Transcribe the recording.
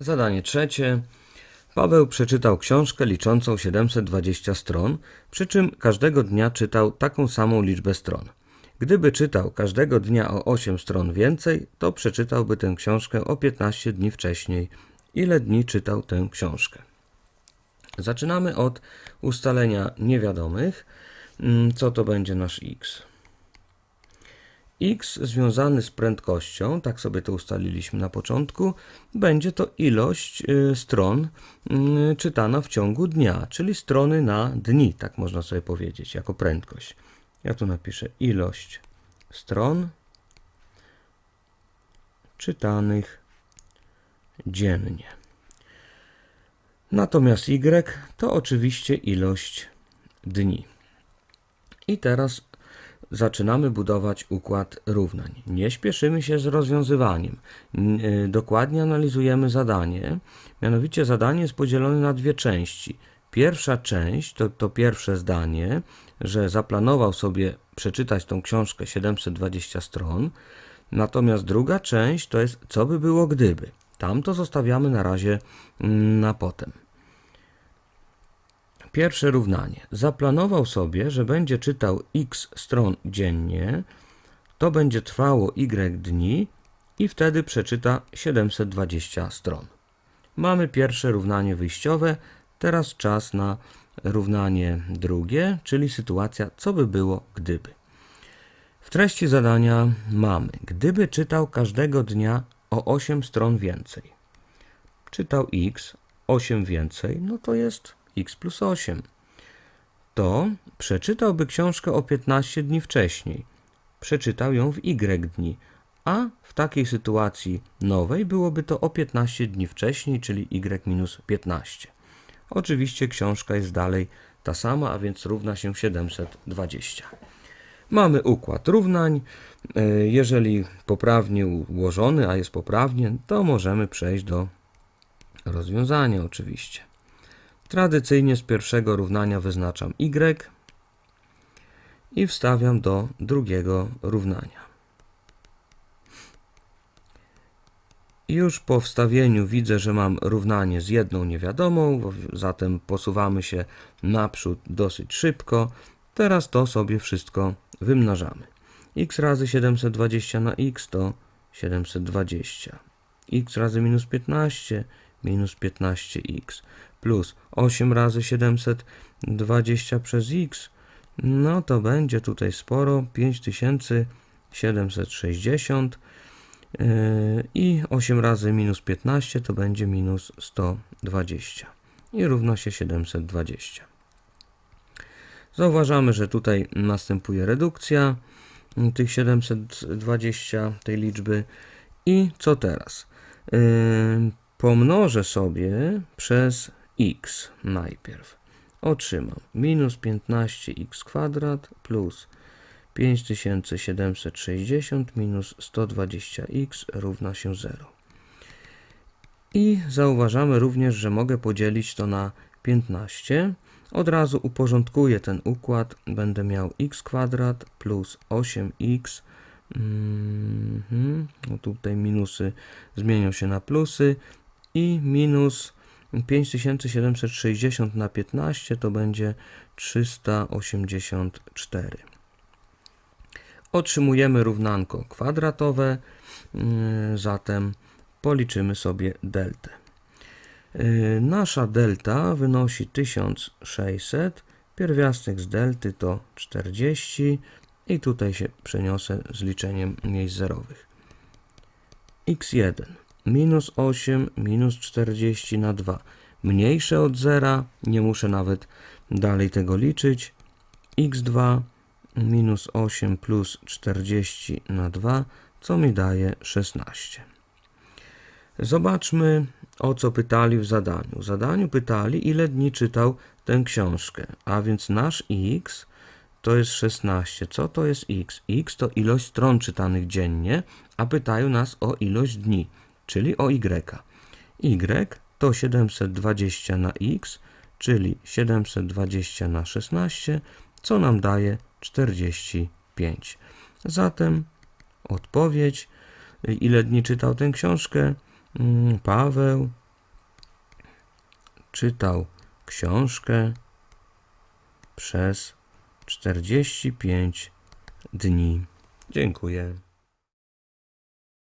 Zadanie trzecie. Paweł przeczytał książkę liczącą 720 stron, przy czym każdego dnia czytał taką samą liczbę stron. Gdyby czytał każdego dnia o 8 stron więcej, to przeczytałby tę książkę o 15 dni wcześniej. Ile dni czytał tę książkę? Zaczynamy od ustalenia niewiadomych. Mm, Co to będzie nasz x? X związany z prędkością, tak sobie to ustaliliśmy na początku, będzie to ilość y, stron y, czytana w ciągu dnia, czyli strony na dni, tak można sobie powiedzieć, jako prędkość. Ja tu napiszę ilość stron czytanych dziennie. Natomiast y to oczywiście ilość dni. I teraz zaczynamy budować układ równań. Nie śpieszymy się z rozwiązywaniem. Y, Dokładnie analizujemy zadanie. Mianowicie zadanie jest podzielone na dwie części. Pierwsza część to, to pierwsze zdanie, że zaplanował sobie przeczytać tą książkę 720 stron. Natomiast druga część to jest co by było gdyby. Tam to zostawiamy na razie mm, na potem. Pierwsze równanie. Zaplanował sobie, że będzie czytał x stron dziennie, to będzie trwało y dni i wtedy przeczyta 720 stron. Mamy pierwsze równanie wyjściowe, teraz czas na równanie drugie, czyli sytuacja co by było gdyby. W treści zadania mamy, gdyby czytał każdego dnia o 8 stron więcej. Czytał x, 8 więcej, no to jest x plus 8. To przeczytałby książkę o 15 dni wcześniej. Przeczytał ją w y dni, a w takiej sytuacji nowej byłoby to o 15 dni wcześniej, czyli y minus 15. Oczywiście książka jest dalej ta sama, a więc równa się 720. Mamy układ równań. E, Jeżeli poprawnie ułożony, a jest poprawnie, to możemy przejść do rozwiązania oczywiście. Tradycyjnie z pierwszego równania wyznaczam y i wstawiam do drugiego równania. Już po wstawieniu widzę, że mam równanie z jedną niewiadomą, zatem posuwamy się naprzód dosyć szybko. Teraz to sobie wszystko wymnażamy. x razy 720 na x to 720. x razy minus 15 minus 15x plus 8 razy 720 przez x, no to będzie tutaj sporo, 5760 yy, i 8 razy minus 15 to będzie minus 120 i równa się 720. Zauważamy, że tutaj następuje redukcja tych 720 tej liczby. I co teraz? Yy, pomnożę sobie przez x najpierw. Otrzymam minus 15x kwadrat plus 5760 minus 120x równa się 0. I zauważamy również, że mogę podzielić to na 15. Od razu uporządkuję ten układ. Będę miał x kwadrat plus 8x. Mhm. No tutaj minusy zmienią się na plusy i minus 5760 na 15 to będzie 384. Otrzymujemy równanko kwadratowe, yy, zatem policzymy sobie deltę. Yy, Nasza delta wynosi 1600, pierwiastek z delty to 40 i tutaj się przeniosę z liczeniem miejsc zerowych. x1 minus 8 minus 40 na 2 mniejsze od zera, nie muszę nawet dalej tego liczyć. x2 minus 8 plus 40 na 2, co mi daje 16. Zobaczmy, o co pytali w zadaniu. W zadaniu pytali, ile dni czytał tę książkę, a więc nasz x to jest 16. Co to jest x? x to ilość stron czytanych dziennie, a pytają nas o ilość dni, czyli o y. y to 720 na x, czyli 720 na 16, co nam daje 45. Zatem odpowiedź, ile dni czytał tę książkę? Mm, Paweł czytał książkę przez 45 dni. Dziękuję.